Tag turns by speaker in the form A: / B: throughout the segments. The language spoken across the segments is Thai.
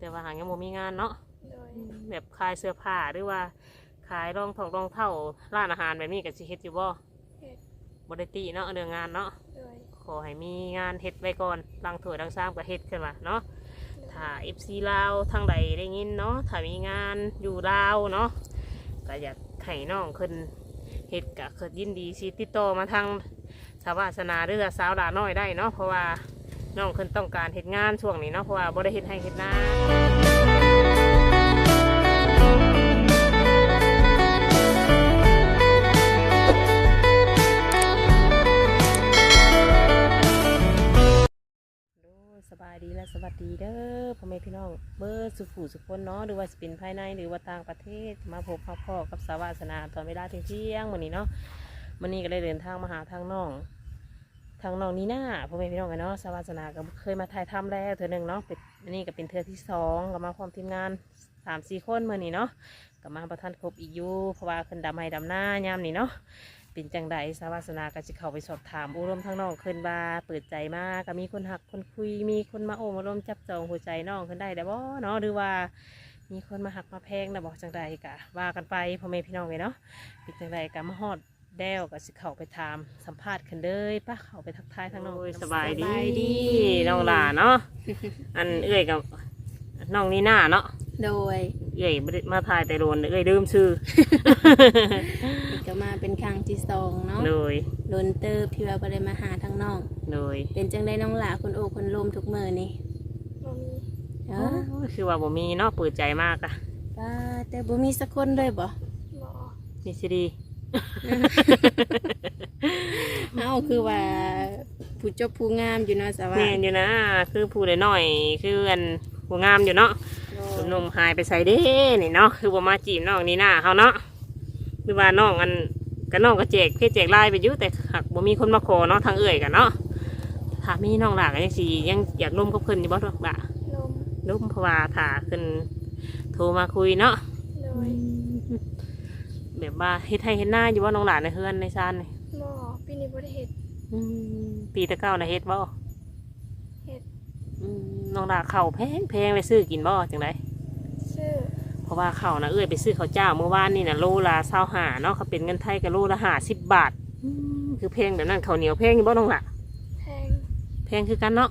A: แต่ว่าหางยังบ่มีงานเนาะ
B: โดย
A: แบบขายเสื้อผ้าหรือว่า ขายรองถอกรองเท้าร้านอาหารแบบนี้ก็สิเฮ็ดอยู่บ่
B: เฮ็ด
A: บ่ได้ติเนาะเรื่องงานเนาะ
B: โดย
A: ขอให้มีงานเฮ็ดไว้ก่อนลังถ้วยลังซ้ำก็เฮ็ดขึ้นมาเนาะถ้า FC ลาวทางใดได้ยินเนาะถ้ามีงานอยู่ลาวเนาะก็อยากให้น้องขึ้นเฮ็ดก็คือยินดีสิติดต่อมาทางสาวาสนาหรือว่าสาวหลาน้อยได้เนาะเพราะว่า น้องขึ้นต้องการเฮ็ดงานช่วงนี้เนาะเพราะว่าบ่ได้เฮ็ดให้เฮ็ดนาสบายดีและสวัสดีเด้อพ่อแม่พี่น้องเบอร์สุขุสุขคนเนาะหรือว่าสปินภายในหรือว่าต่างประเทศมาพบพ่อพ่อกับสาวาสนาตอนเวลาเที่ยงๆวันนี้เนาะวันนี้ก็ได้เดินทางมาหาทางน้อง ทางน้องนีน่าพ่อแม่พี่น้องกันเนาะสาวาสนาก็เคยมาถ่ายทำแล้วเธอหนึ่งเนาะเป็นนนี้ก็เป็นเธอที่สองก็มาพร้อมทีมงานสามสี่คนเมื่อนี้เนาะก็มาประทันครบอีกอยู่เพราะว่าขึ้นดำไม้ดำหน้ายามนี้เนาะเป็นจังใดสาวาสนาก็จะเข้าไปสอบถามอุรมทั้งน้องขึ้นบาเปิดใจมากก็มีคนหักคนคุยมีคนมาโอ้มาร่วมจับจองหัวใจน้องขึ้นได้แต่บ่เนาะหรือว่ามีคนมาหักมาแพงนะบอกจังใดกะว่ากันไปพ่อแม่พี่น้องเลยเนาะเป็นจังใดกะมาฮอด แดวก็สิเข้าไปถามสัมภาษณ์กันเลยปะเข้าไปทักทายทั้งน้องสบายดีน้องหลาเนาะอันเอื้อยกับน้องนี่หน้าเนาะ
B: โดย
A: เอื้อยบ่ได้มาถ่ายแต่โดนเอื้อยลืมชื่อ
B: อีกก็มาเป็นครั้งที่สองเนาะ
A: โดย
B: โดนเติบที่ว่าบ่ได้มาหาทางน้อง
A: โดย
B: เป็นจังได้น้องหลาคนโอคนลมทุกมื้อนี่เออ
A: โอ้ยคือว่าบ่มีเนาะเปิดใจมากอะ
B: ป้าแต่บ่มีสักคนเลยบ่
A: นี่สิดี
B: เอ้าคือว่าผู้จบผู้งามอยู่เนาะสวัส
A: แม่น
B: ดิ์
A: อยู่นะ คือผู้ได้น้อยๆคืออันผู้งามอยู่เนาะหนุ่มๆหายไปใส่เด้นี่เนาะคือบ่มาจีบน้องนี่หน้าเฮาเนาะหรือว่าน้องอันก็น้องก็แจกเพจแจกไลน์ไปอยู่แต่หักบ่มีคนมาขอเนาะทางเอ่ยกันเนาะถ้ามีน้องหลากยังสิยังอยากร่วมกับเพิ่นอยู่บ่ดอกละ
B: ลม
A: ร่วมเพราะว่าถ้าขึ้นโทรมาคุยเนาะ
B: โดย
A: แบบว่าเฮ็ดให้เฮ็ดหน้าอยู่ว่าน้องหลานในเฮือนในซานนี่
B: หมอปีนี้บ่ได้เฮ็ด
A: อืมปีตะเก้านะเฮ็ดบ่
B: เฮ็ด
A: อืมน้องดาเข่าวแพงแพงเลยซื้อกินบ่จังได
B: ชื่อ
A: เพราะว่าเข่าวนะเอ้ยไปซื้อข้าวเจ้าเมื่อวานนี่นะโลละเศร้าหาเนาะเขาเป็นเงินไทยกับโลละห้าสิบบาทอืมคือแพงแบบนั้นข้าวเหนียวแพงอยู่บ่น้องละ
B: แพง
A: แพงคือกันเนาะ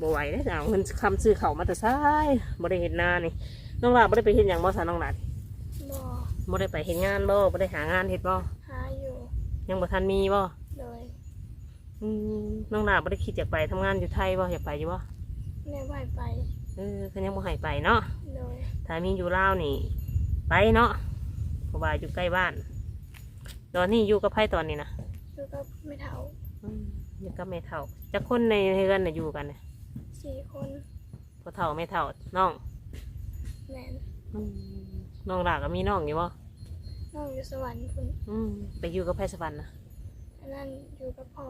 A: บ่ไหวเด้อเอาเงินคำซื้อข้าวมาแต่ซ้ายบ่ได้เห็นหน้านี่น้องลาบ่ได้ไปเห็นอย่างบ่ซะน้องลา
B: หมอ
A: บ่ได้ไปเห็นงานบ่บ่ได้หางานเฮ็ดบ่
B: หาอยู่
A: ยังบ่ทันมีบ่
B: โดย
A: อืมน้องลาบ่ได้คิดอยากไปทำงานอยู่ไทยบ่อยากไปอยู่บ่
B: แม่ไหวไป
A: เออเพิ่นยังบ่ให้ไปเนาะ
B: โดย
A: ถ้ามีอยู่ลาวนี่ ไปเนาะเพราะว่าอยู่ใกล้บ้าน ตอนนี้อยู่กับไพ่ตอนนี้นะ
B: แล้วก็ไม่เท่า
A: อืมอยู่กับแม่เฒ่าจะคนในเฮือนน่ะอยู่กันน่ะ
B: สี่คน
A: พ่อเฒ่าแม่เฒ่าน้อง
B: แม่น
A: อืม น้องหลาก็มีน้องอยู่บ่
B: น้องอยู่สวรรค์พุ่น
A: อืมไปอยู่กับไพ่สวรรค์นะ
B: อันนั้นอยู่กับพ่อ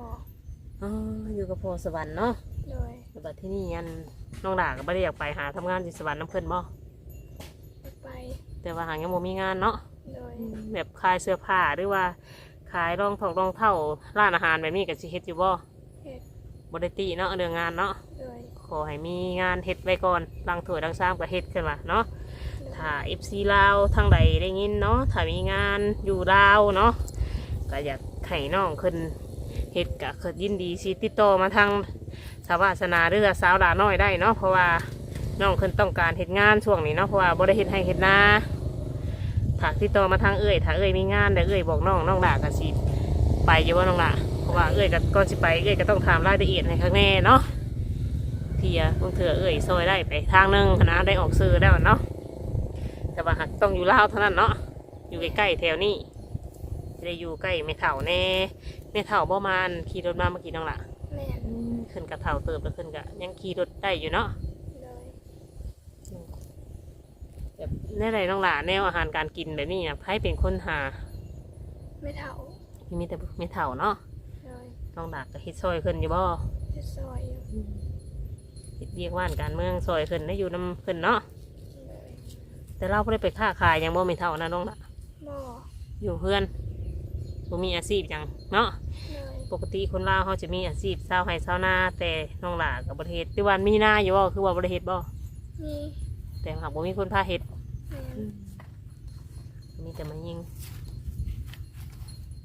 A: อ๋ออยู่กับพ่อสวรรค์เนาะ
B: โดย
A: แต่บัดที่นี่อันน้องหลาก็ไม่ได้อยากไปหาทำงานที่สวรรค์น้ำเพิ่นบ่
B: ไป
A: แต่ว่าหางยังบ่มีงานเนาะ
B: โดย
A: แบบขายเสื้อผ้าหรือว่าขายรองถอกรองเท้าร้านอาหารแบบนี้ก็สิเฮ็ดอยู่บ่
B: เฮ็ด
A: บ่ได้ติเนาะเรื่องงานเนาะ
B: โดย
A: ขอให้มีงานเฮ็ดไว้ก่อนลังถ้วยลังซ้ำก็เฮ็ดขึ้นมาเนาะ ถ้า FC ลาวทางใดได้ยินเนาะถ้ามีงานอยู่ลาวเนาะก็อยากให้น้องขึ้นเฮ็ดก็คือยินดีสิติดต่อมาทางสาวาสนาหรือสาวหลาน้อยได้เนาะเพราะว่าน้องขึ้นต้องการเฮ็ดงานช่วงนี้เนาะเพราะว่าบ่ได้เฮ็ดให้เฮ็ดนาถ้าติดต่อมาทางเอ้ยถ้าเอ้ยมีงานเดี๋ยวเอ้ยบอกน้องน้องหลาก็สิไปอยู่ว่าน้องหลาเพราะว่าเอ้ยก็ก่อนสิไปเอ้ยก็ต้องถามรายละเอียดให้ข้างแน่เนาะเทียบางเถื่อเอ่ยซอยได้ไปทางหนึงนะได้ออกซื้อได้วเนาะ แต่ว่าหากต้องอยู่ลาวเท่านั้นเนาะอยู่ใกล้ๆแถวนี้จะได้อยู่ใกล้ไม่เถ่าแน่ไม่เถ่าบ่มานขี่รถมาเมื่อกี้น้องละ
B: แม่น
A: ขึ้นกับเถ่าเติบแล้วขึ้นกับยังขี่รถได้อยู่เนาะ
B: โดย
A: แบบแน่ไรน้องละแนวอาหารการกินแบบนี้นะให้เป็นคนหา
B: ไม่เท่า
A: มีแต่ไม่เถ่าเนาะ
B: โดย
A: น้องหลักก็เฮ็ดซอยขึ้นอยู่บ่
B: เฮ็ดซอยอยู่
A: เฮ็ดเรียกว่านการเมืองซอยขึ้นได้อยู่น้ำขึ้นเนาะ
B: โดย
A: แต่เราไม่ได้ไปค้าขายหยังบ่ไม่เท่านะน้องละ
B: หมอ
A: อยู่เพื่อนบ่มีอาชีพหยังเนาะ
B: โดย
A: ปกติคนลาวเขาจะมีอาชีพชาวไร่ชาวนาแต่น้องหลากับบริเฮ็ดที่วันมีนาอยู่บ่คือว่าบริเฮ็ดบ่
B: บ
C: มี
A: แต่หากบ่มีคนพาเฮ็ด
C: แม่น
A: มีแต่มายิง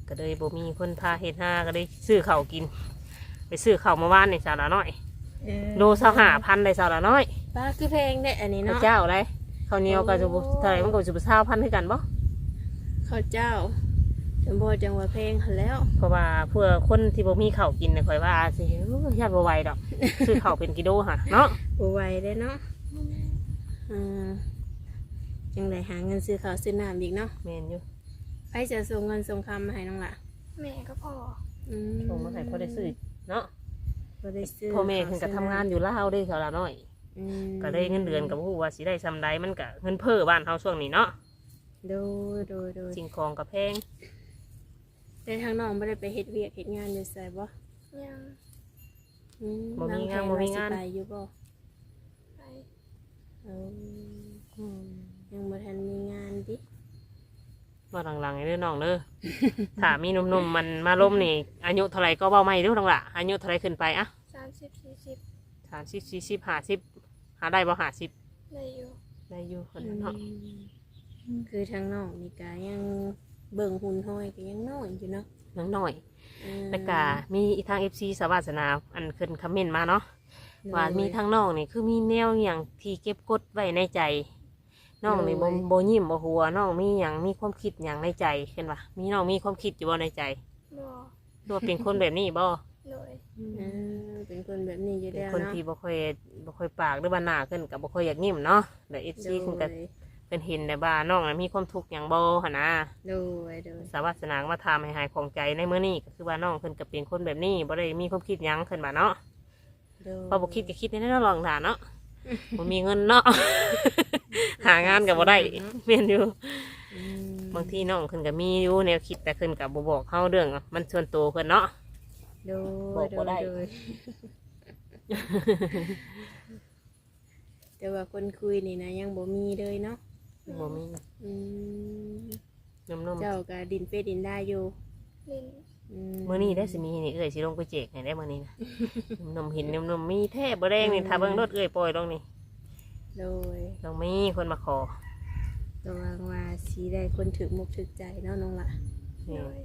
A: ก็เลยบ่มีคนพาเฮ็ดหาก็เลยซื้อข้าวกิน ไปซื้อข้าวเมื่อวานนี่สาวละน้อยโลสาวหาพันได้สาวละน้อย
B: ป้าคือเพลงได้อันนี้
A: ข้าว
B: เนาะ
A: เจ้าอะไร ข้าวเหนียวก็จะบ่
B: โอ้
A: เท่าไหร่มันก็จะบ่เช้าพันคือกันบ่
B: ข้าวเจ้าจังบ่จังว่าเพลงหันแล้ว
A: เพราะว่าเพื่อคนที่บ่มีข้าวกินเนี่ยข่อยว่าสิโอ้ยญาติบ่ไหวดอก ซื้อข้าวเป็นกิโลค่ะเนาะ
B: บ่ไหวได้เนาะอืมจังไดหาเงินซื้อข้าวซื้อน้ำอีกเนาะ
A: แม่นอยู่
B: ไปจะส่งเงินส่งคำมาให้น้องล่ะ
C: แม่ก็พอ
B: อืม
A: ส่งมาให้พอได้ซื้อเนาะ
B: บ่ได้ซื้อ
A: พ่อแม่เพิ่นก็ทำงานอยู่ลาวเด้สาวละน้อย
B: อืม
A: ก็ได้เงินเดือนก็บ่ฮู้ว่าสิได้ซำใดมันก็เงินเพ้อบ้านเฮาช่วงนี้เนาะ
B: โดยโดยโดย
A: สิ่งของก็แพง
B: แต่ทางน้องบ่ได้ไปเฮ็ดเวียกเฮ็ดงานอยู่ไสบ่
C: ยัง
B: อืม
A: บ่มีงาน
B: ว
A: บ่
B: แผ
A: มี
B: ว่
A: งาน
B: สิไปอยู่บ่
C: ไป
B: เออยังบ่ทันมีงานดิ
A: มาหลังๆนี่เด้อน้องเด้อ ถ้ามีหนุ่มๆมันมาล้มนี่อายุเท่าไหร่ก็เว้าไม่เด้อน้องล่ะอายุเท่าไหร่ขึ้นไปอะ
C: สามสิบสี่สิบ
A: 30 40 50 หาได้บ่50
C: ได้อยู่
A: ได้อยู่คนเนาะ
B: คือทางน้องนี่ก็ยังเบิ่งหุ่นห้อยก็ยังน้อยอยู่เนาะ
A: น้องน้อย
B: เออ
A: แล้วก็มีอีกทาง FC สวัสนาอันขึ้นคอมเมนต์มาเนาะว่ามีทางน้องนี่คือมีแนวอย่างที่เก็บกดไว้ในใจน้องนี่บ่บ่ยิ้มบ่หัวน้องมีอย่างมีความคิดอย่างในใจเห็นปะมีน้องมีความคิดอยู่บ่ในใจ
C: บอ
A: ตัวาเป็นคนแบบนี้บ่
C: โดย
B: เออเป็นคนแบบนี้อยู่
A: เป็น
B: แล้ว
A: คน
B: เนาะ
A: ที่บ่ค่อยบ่ค่อยปากหรือบ่หน้าขึ้นก็บ่ค่อยอยากยิ้มเนาะแต่ FC
B: โดย
A: เพิ่นก็เพิ่นเห็นได้ว่าน้องน่ะมีความทุกข์หยังบ่หั่นนะ
B: โดยโดย
A: สวัสนามาถามให้หายของใจในมื้อนี้ก็คือว่าน้องเพิ่นก็เป็นคนแบบนี้บ่ได้มีความคิดหยังขึ้นมาเนาะ
B: โดย
A: พอบอกคิดก็คิดในนั้นลองถามเนาะมันมีเงินเนาะ หางานกับบ่ได้เมียนอยู่
B: อืม
A: บางทีน้องขึ้นก็มีอยู่แนวคิดแต่ขึ้นกับบ่บอกเฮาเรื่องมันส่วนตัวขึ้นเนาะ
B: โด
A: บอยก
B: โด
A: บ่
B: ย
A: ได้
B: โดยแต่ว่าคนคุยนี่นะยังบ่มีเลยเนาะ
A: บ่มี
B: อืม
A: นม
B: เจ้าก็ดินเป็ดดินได้อยู่
C: ลิน
B: อื
A: ๆมื้อนี้ได้สิมีนี่เอ้ยสิลงไปแจกให้ได้มื้อนี้นะนมเห็นนมๆมีแท้บ่แดงนี่ถ้าเบิ่งรถเอ้ยปล่อยลงนี่
B: โดย
A: ต้องมีคนมาขอ
B: ระวังว่าสีได้คนถึกมุกถึกใจเนาะน้องละ
A: นี่
C: โดย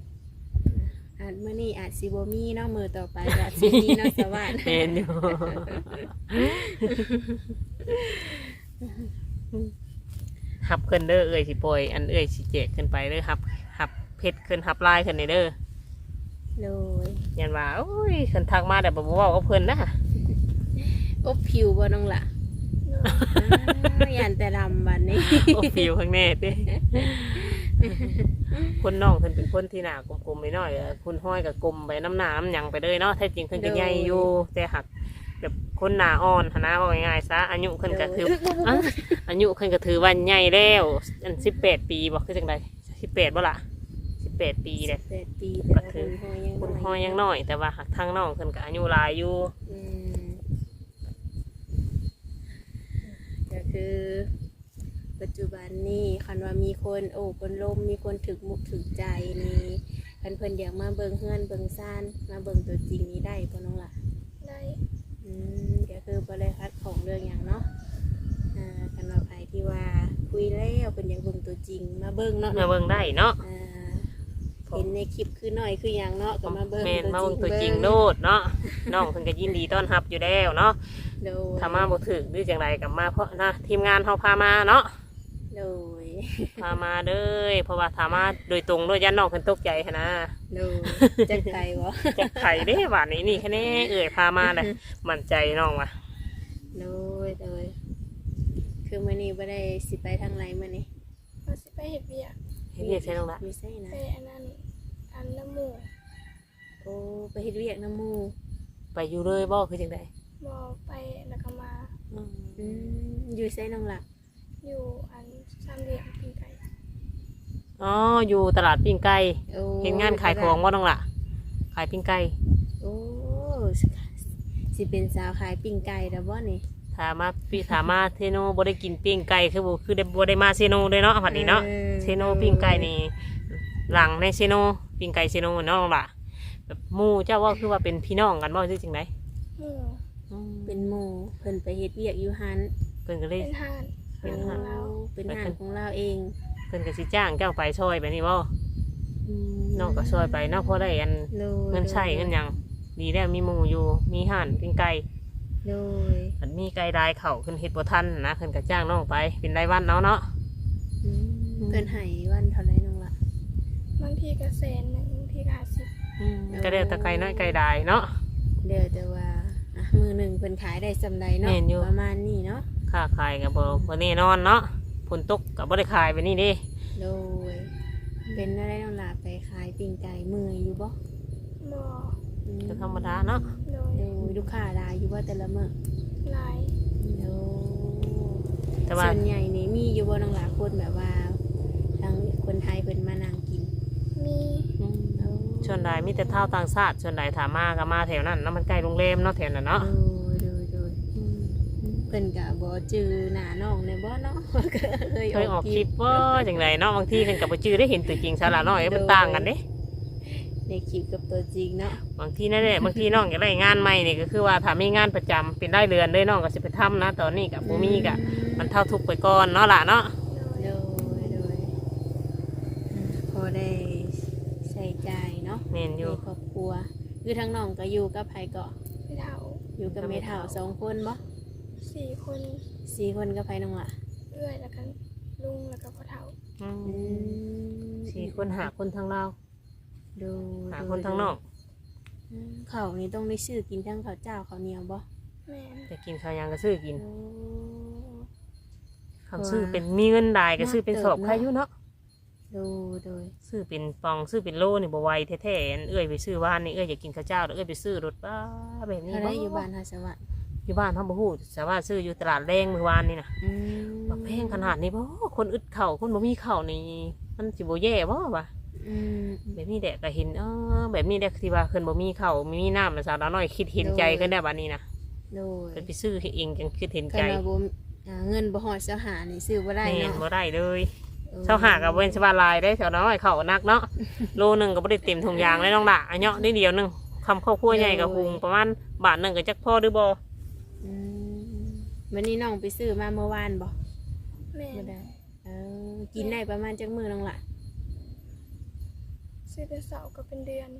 B: อาจเมื่อนี้อาจสิบมีเนาะมือต่อไปอาจสิมีเนาะสวัสดิ์
A: เป็นอยู่หับขึ้นเด้อเอ้ยสิปล่อยอันเอ้ยสิแจกขึ้นไปเด้อหับหับเพชรขึ้นหับลายขึ้นนี่เด้อ
B: โดย
A: ยันว่าโอ้ยขึ้นทักมาแต่บ่เว้ากับเพิ่นนะ
B: อบผิวบ่น้องละ
C: โดย
B: อ้าวยันแต่ดำบัดนี้
A: โอ้ฟิวข้างแน่เด้ คนน้องเพิ่นเป็นคนที่หน้ากลมๆไปหน่อยๆเออคุณห้อยกับกลมไปน้ำหน้าน้ำหยังไปเลยเนาะแท้จริงเพิ่นก็ใหญ่อยู่แต่หักแบบคนหน้าอ่อนหั้นนะว่าง่ายๆซะอายุเพิ่นก็คืออะอายุเพิ่นก็ถือว่าใหญ่แล้วอัน18 ปีบ่คือจังได18บ่ล่ะ18 ปีเลย
B: แปดปีแต่ว่าคุณพ่อยัง
A: คุณห้อยยังน้อยแต่ว่าหักทางน้องเพิ่นก็อายุหลายอยู่
B: อืมก็คือ ปัจจุบันนี่คันว่ามีคนโอ้คนลมมีคนถึกมุกถึกใจนี่คันเพิ่นอยากมาเบิ่งเฮือนเบิ่งซ่านมาเบิ่งตัวจริงนี้ได้ปะน้องล่ะ
C: ได้
B: อืมก็คือบริคัดของเรื่องอย่างเนาะอ่ากันว่าใครที่ว่าคุยแล้วเป็นอย่างเบิ่งตัวจริงมาเบิ่งเนาะ
A: มาเบิ่งได้เนาะ
B: อ่าเห็นในคลิปคือหน่อยคืออย่างเนาะก็มาเบิ่ง
A: แม่นมาเบิ่งตัว
B: เบิ่
A: จริงโลดเนาะน้องเพิ่นก็ยินดีต้อนรับอยู่แล้วเนาะ
B: โดย
A: ถ้ามาบ่ถึกหรือจังไดก็มาเพราะนะทีมงานเฮาพามาเนาะ
B: โดย
A: พามาเด้อเพราะว่าถ้ามาโดยตรงโดยยันน้องเพิ่นตกใจหั้นนะ
B: โดยจักไก่บ่
A: จักไข่เด้บาดนี้นี่แค่นี้เอ้ยพามาเลยมั่นใจน้องว่ะ
B: โดยโดยคือมื้อนี้บ่ได้สิไปทางไหนมื้อนี้
C: เราสิไปเห็ดเบียก
A: เฮ็ดเรียกใช่น้องละ
B: มีไส้นะ
C: ไปอันนั้นอันน้ำหมู
B: โอ้ไปเฮ็ดเวียกน้ำหมู่
A: ไปอยู่เลยบ่คือจังได
C: บอไปแล้วก็มา
B: อืมอยู่ไสน้องล่ะ
C: อยู่อันสามเหลี่ยมปีไก่
A: อ๋ออยู่ตลาดปิ้งไก่
B: โอ้
A: เห็นงานขายของบ่น้องละขายปิ้งไก่
B: โอ้สิสิเป็นสาวขายปิ้งไก่แล้วบ่นี่
A: ถามมาพี่ถามมาเทโนบ่ได้กินปิ้งไก่คือบ่คือได้บ่ได้มาเซโนเลยเนาะวันนี้เนาะ
B: ออ
A: เซโนปิ้งไก่นี่หลังในเซโนปิ้งไก่เซโนเนาะน้องละแบบหมู่เจ้าว่าคือว่าเป็นพี่น้องกันบ่คือจังได
C: หมู
B: เป็นหมู่เพิ่นไปเฮ็ดเวียกอยู่หัน
A: เพิ่นก็เลย
C: เป็นห่าน
A: เป็น
C: ข
A: ห่า
C: อนงเรา
B: เป็นห่านของเราเอง
A: เพิ่นก็สิจ้างเจ้าไปช่วยไปนี่บ่
B: อืม
A: น้องก็ช่วยไปเนาะเพราะได้อัน
B: โดย
A: เงินใช้เงินหยังดีแล้วมีหมู่อยู่มีห่านเป็นไก่
B: โดย
A: มันมีไก่ได้เข้าขึ้นเฮ็ดบ่ทันนะเพิ่นก็จ้างน้องไปเป็นรายวันเนาะเนาะ
B: อืมเพิ่นให้วันเท่าไหร่น้องละ
C: บางทีก็แสนหนึ่งบางทีก็ห้าสิบ
A: ก็ได้แต่ไก่น้อยไก่ได้เนาะ
B: เดี๋ยวแต่ว่าอะมือหนึ่งเพิ่นขายได้สำไรเนาะ
A: แม่นอยู่
B: ประมาณนี้เนาะ
A: ค่าขายก็บ่บ่แน่นอนเนาะฝนตกก็บ่ได้ขายไปนี่เด้
B: โดย เป็นอะไรน้องละไปขายปิ้งไก่มืออยู่บ่
C: บ่
B: อื
A: ก็ธรรมดาเนาะ
C: โดย
B: โดยลูกค้าหลายอยู่ว่าแต่ละมื้อ
C: หลาย
B: โด
A: แต่ว่า
B: ส่วนใหญ่นี่มีอยู่บ่น้องละคนแบบว่าทางคนไทยเพิ่นมานั่งกิน
C: มี
B: โอ้
A: ส่วนใดมีแต่เท่าต่างชาติส่วนใดถามมาก็มาแถวนั้นเนาะมันใกล้โรงแรมเนาะแถวนั้นเนาะ
B: โดยโดยโดยเพิ่นก็บ่จือหน้าน้องเลยบ่เนาะก็เคย
A: เคยออกคลิปว่าจังไรเนาะบางทีเพิ่นก็บ่จื้อได้เห็นตัวจริงซะละเนาะเอ้ยมันต่างกันเด้
B: ในคลิปกับตัวจริงเนาะ
A: บางทีนั่นแหละบางทีน้องอยากได้งานใหม่นี่ก็คือว่าถ้ามีงานประจำเป็นได้เรือนเลยน้องก็สิไปทำนะ ตอนนี้กับบ่มีก็มันเท่าทุกข์ไปก่อนเนาะล่ะเนาะ
C: โดย
B: โดยโดยอืมพอได้ใส่ใจายเนาะ
A: แม่น
B: ใน
A: อยู่
B: ครอบครัว คือทั้งน้องก็อยู่กับไผก็
C: ไปเถา
B: อยู่กับแม่เฒ่าสองคนบ่
C: สี่คน
B: สี่คนกับไผน้องล่ะ
C: เอื้อยแล้วกันลุงแล้วก็พ่อเฒ่า
A: อืม
B: อืม
A: สี่คนหาคนทางเราว
B: ดู
A: หาคนทางนอก
B: อืมข้าวนี่ต้องได้ซื้อกินทั้งข้าวเจ้าข้าวเหนียวบ่
C: แม่น
A: จะกินข้าวหยังก็ซื้อกิน
B: โอ้
A: คำซื้อเป็นมีเงินได้ก็ซื้อเป็นสอบ
B: มากเติบเนาะ
A: ใครอยู่เนาะ
B: ดูโดย
A: ซื้อเป็นปองซื้อเป็นโลนี่บ่ไหวแท้ๆอันเอ้ยไปซื้อว่านนี่เอ้ยอยากกินข้าวเจ้าแล้วเอ้ยไปซื้อรถบ้าแบบนี้
B: เท่า
A: บ่
B: ได้อยู่บ้านหาสวัสดิ์
A: อยู่บ้านเฮาบ่ฮู้แต่ว่าซื้ออยู่ตลาดแรงเมื่อวานนี่นะ
B: อืม
A: บักแพงขนาดนี้บ่คนอึดเข่าวคนบ่มีเข่าวนี่มันสิบ่แย่บ่วะ
B: อืม
A: แบบนี้แหละก็เห็นเออแบบนี้แหละที่ว่าเพิ่นบ่มีเข่าวมีน้ำนะสาวน้อยคิดเห็นใจขึ้นได้บัดนี้นะ
B: โดย
A: เพิ่นไปซื้อเองจังคิดเห็น
B: คั
A: ใจ
B: นว่าบ่อ่าเงินบ่ฮอดเสาหานี่ซื้อบ่ได้
A: แม่น
B: เนาะ
A: บ่ได้เลย
B: ออ
A: เช้าหากับเว้นสบายลายได้สาวน้อยเข่าวนักเนาะโลหนึงก็บ่ได้เต็มถุงยางเลยน้องละอันเนาะนิดเดียวหนึงคำครอบครัวใหญ่ก็หุงประมาณบาทหนึงก็จักพอหรือบ่
B: อืม วันนี้น้องไปซื้อมาเมื่อวานบ่
C: แม่
B: บ่
C: น
B: ได้เออกินได้ประมาณจักมื้อน้องล่ะ
C: ซื้อแต่เสาร์ก็เป็นเดือน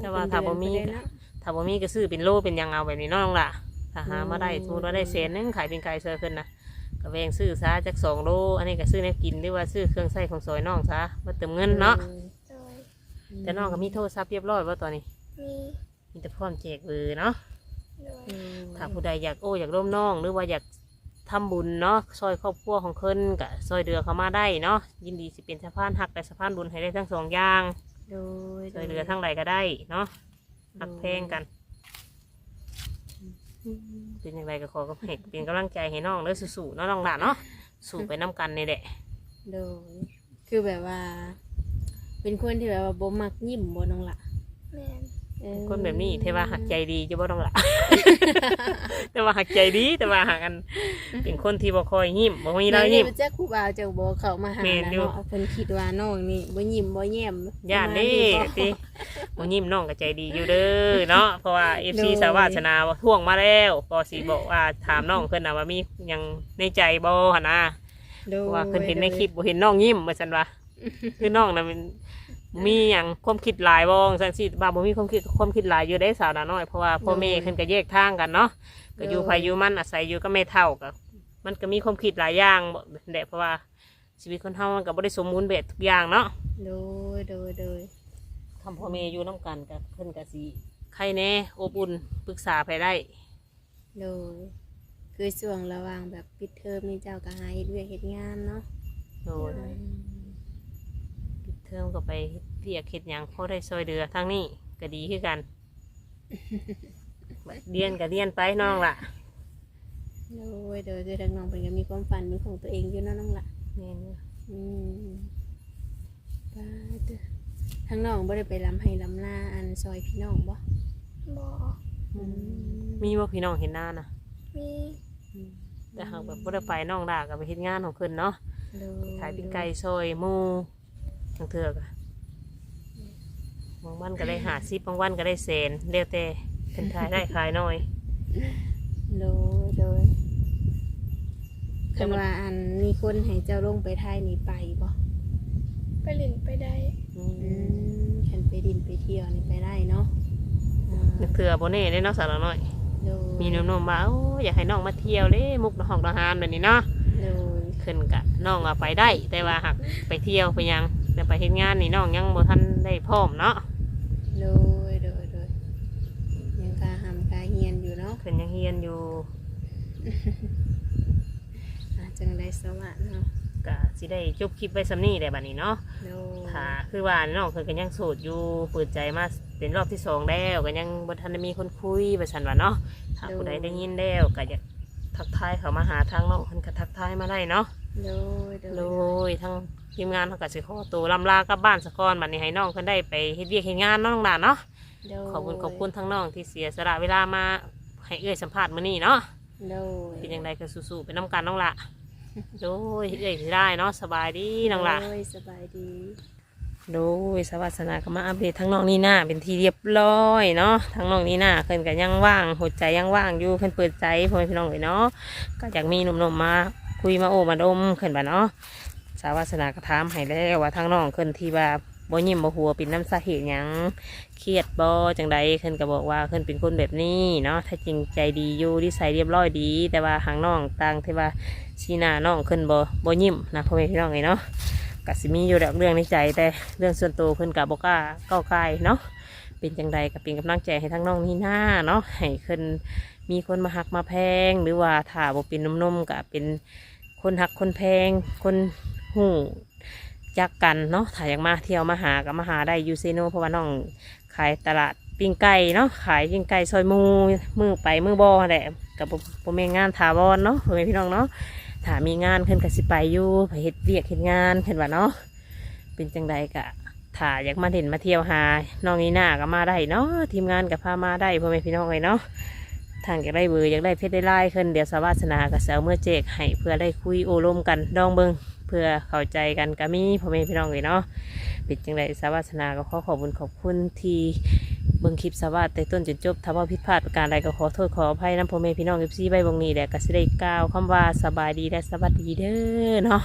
A: แต่ว่าถ้าบ่มี
B: เป็นเดือนไปเลยเนาะ
A: ถ้าบ่มีก็ซื้อเป็นโลเป็นหยังเอาแบบนี้เนาะน้องละถ้าหามาได้สมมุติว่าได้แสนหนึงขายเป็นไก่เซอร์ขึ้นนะก็แบ่งซื้อซะจักสองโล อันนี้ก็ซื้อแนวกินหรือว่าซื้อเครื่องใช้ของซอยน้องซะมาเติมเงินเนาะ
C: โดย
A: แต่น้องก็มีโทรศัพท์เรียบร้อยว่าตอนนี้
C: มี
A: มีแต่พร้อมแจกเบอร์เนาะ
C: โดย
B: อืม
A: ถ้าผู้ใดอยากโอ้อยากร่วมน้อง หรือว่าอยากทำบุญเนาะซอยครอบครัวของเพิ่นก็ซอยเดือเข้ามาได้เนาะยินดีสิเป็นสะพานหักและสะพานบุญให้ได้ทั้งสองอย่าง
B: โดย
A: ซอยเรือทั้งใดก็ได้เนาะหักแพงกัน เป็นอย่างไรก็ขอก็ให้เป็นกำลังใจให้น้องเด้อสู้ๆเนาะน้องหลานเนาะสู้ไปน้กันนี่แหละ
B: โดยคือแบบว่า เป็นคนที่แบบว่าบ่มักยิ้มบ่น้องล่ะ
C: แม่น
B: เออ
A: คนแบบนี้เทว่าหักใจดีจะบ่ต้องละ แต่ว่าหักใจดีแต่ว่าหักกัน เป็นคนที่บ่คอยยิ้มบ่มีเรายิ้ม
B: แเจ้าครูบาวเจ้าบ่เข้ามาหา
A: แม่น
B: นะ
A: อยู่
B: เนาะเพิ่นคิดว่าน้องนี่บ่ยิ้มบ่แย้ม
A: ย่านนี่
B: ประมาณ
A: ติบ่ยิ้มน้องก็ใจดีอยู่เด้อเนาะเพราะว่า FC
B: โดย
A: สาวาสนาท่วงมาแล้วก็สิบอกว่าถามน้องเพิ่นน่ะว่ามีหยังในใจบ่หั่นนะ
B: โด
A: เพ
B: ย
A: ราะว่าเพิ่นเห็นในคลิปบ่เห็นน้องยิ้มว่าซั่นว่าคือน้องน่ะมัน มีหยังความคิดหลายบ่ซั่นสิบ่าบ่มีความคิดความคิดหลายอยู่ได้สาวน้อยเพราะว่าพ่อแม่เพิ่นก็แยกทางกันเนาะก็อยู่ไผอยู่มันอาศัยอยู่ก็ไม่เท่ากับมันก็มีความคิดหลายอย่างบ่แหละเพราะว่าชีวิตคนเฮามันก็บ่ได้สมบูรณ์แบบทุกอย่างเนาะ
B: โดยโดยโดย
A: ทำพ่อแม่อยู่น้กันกับเพิ่นก็สิใครแน่อบอุ่นปรึกษาไปได้
B: โดยคือช่วงระหว่างแบบปิดเทอมนี่เจ้าก็หาเฮ็ดเวียกเฮ็ดงานเนาะ
A: โดยปิด เทอมก็ไปเฮ็ดเรียกเฮ็ดหยังพอได้ซอยเดือทางนี้ก็ดีคือกันบัดเรียนก็เรียนไปน้องล่ะ
B: โดยโดยคือทางน้องเพิ่นก็มีความฝันเป็นของตัวเองอยู่เนาะน้องล่ะ
A: แม่นอยู่
B: อืมป้าเด้อทางน้องบ่ได้ไปลำให้ลำหน้าอันซอยพี่น้องบ่
C: บ่
B: อืม
A: มีว่าพี่น้องเห็นหน้านะ
C: มี
A: แต่หากแบบบ่ได้ไปน้องด่าก็ไปเฮ็ดงานของเพิ่นเนาะ
B: โดย
A: ขายปิ้งไก่ซอยหมู ทางเถือกอะบางวันก็ได้หาซิบบางวันก็ได้เซนเรียวแต่เป็นขายได้ขายน้อย
B: โดยโดยคัน ว่าอันมีคนให้เจ้าลงไปไทยนี่ไปบ่
C: ไปเลินไปได้
A: อื
B: อื
A: ม
B: มคันไปดินไปเที่ยวนี่ไปได้เนาะอ่า
A: นึกเถื่อบ่แน่เด้เนาะสาวน้อย
B: โดย
A: มีหนุ่มๆมาโอ้อยากให้น้องมาเที่ยวเด้มุกห้องทหารแบบนี้เนาะ
B: โดย
A: ขึ้นกะน้องว่าไปได้ แต่ว่าหักไปเที่ยวไปหยัง แต่ไปเฮ็ดงานนี่น้องยังบ่ทันได้พร้อมเนาะ
B: โดยโดยโดยยังกาหำกาเฮียนอยู่เนาะ
A: ขึ้นยังเฮียนอยู่
B: อาจังได้สวัสดิ์เนาะ
A: กะสิได้จบคลิปไว้สำนี้ได้บัดนี้เนาะ
B: โดย
A: ถ้าคือว่าน้องเพิ่นก็ยังโสดอยู่เปิดใจมาเป็นรอบที่สองแล้วก็ยังบ่ทันได้มีคนคุยว่าซั่นว่าเนาะถ้าผู้ใดได้ยินแล้วก็อยากทักทายเขามาหาทางน้องเพิ่นก็ทักทายมาได้เนาะ
B: โดยโดย
A: โดยทั้ง ทีมงานเขาก็สิขอตัวลำลากลับบ้านสะก่อนบัดนี้ให้น้องเพิ่นได้ไปเฮ็ดเวียกเฮ็ดงานเนาะน้องหลานเนาะ
B: โดย
A: ขอบคุณขอบคุณทั้งน้องที่เสียสละเวลามาให้เอื้อยสัมภาษณ์มื้อนี้เนาะ
B: โดย
A: เป็นยังไงก็สู้ๆเป็นน้ำกันน้องละโดยเอื้อยสิได้เนาะสบายดีน้องละ
B: โดยสบายดี
A: โดยสวัสนาก็มาอัปเดตทั้งน้องนี่หน้าเป็นทีเรียบร้อยเนาะทั้งน้องนี่หน้าเพิ่นก็ยังว่างหัวใจยังว่างอยู่เพิ่นเปิดใจพ่อแม่พี่น้องเลยเนาะก็อยากมีหนุ่มๆมาคุยมาโอ้มาดมเพิ่นบ่าเนาะ สาวาสนาก็ถามให้แล้วว่าทั้งน้องเพิ่นที่ว่าบ่ยิ้มบ่หัวเป็นน้ำสาเหตุยังเครียดบ่จังใดเพิ่นก็บอกว่าเพิ่นเป็นคนแบบนี้เนาะถ้าจริงใจดีอยู่นิสัยเรียบร้อยดี แต่ว่าหางน้องต่างที่ว่าสีหน้าน้องเพิ่นบ่บ่ยิ้มนะพ่อแม่พี่น้องเลยเนาะก็สิมีอยู่แล้วเรื่องในใจแต่เรื่องส่วนตัวเพิ่นกับบกล้าก้าวไกลเนาะเป็นจังใดก็เป็นกำลังใจให้ทั้งน้องนี่หน้าเนาะให้เพิ่นมีคนมาหักมาแพง หรือว่าถ้าบ่เป็นนมๆก็เป็นคนหักคนแพงคน หูจักกันเนาะถ้าอยากมาเที่ยวมาหาก็มาหาได้ยูเซโนเพราะว่าน้องขายตลาดปิ้งไก่เนาะขายปิ้งไก่ซอยมูมือไปมือบอแหละกับผมเองงานถาวรเนาะพ่อแม่พี่น้องเนาะถ้ามีงานขึ้นกับสิไปอยู่ไปเฮ็ดเวียกเฮ็ดงานเห็นว่าเนาะเป็นจังใดกะถ้าอยากมาเด่นมาเที่ยวหาน้องนีหน่าก็มาได้เนาะทีมงานกับพามาได้พ่อแม่พี่น้องเลยเนาะทางอยากได้เบอร์อยากได้เพชรได้ไล่ขึ้นเดี๋ยวสวาสนากับสาเมื่อเจกให้เพื่อได้คุยโอลมกันดองเบิง เพื่อเข้าใจกันก็มีพ่อแม่พี่น้องเลยเนาะเป็นจังไรสวัสนาก็ขอขอบคุณขอบคุณที่เบิ่งคลิปสวัสแต่ต้นจนจบถ้าว่าผิดพลาดประการใดก็ขอโทษขออภัยน้ำพ่อแม่พี่น้องเอฟซีใบบงนี้แหละก็สิได้กล่าวคำว่าสบายดีและสวัสดีเด้อเนาะ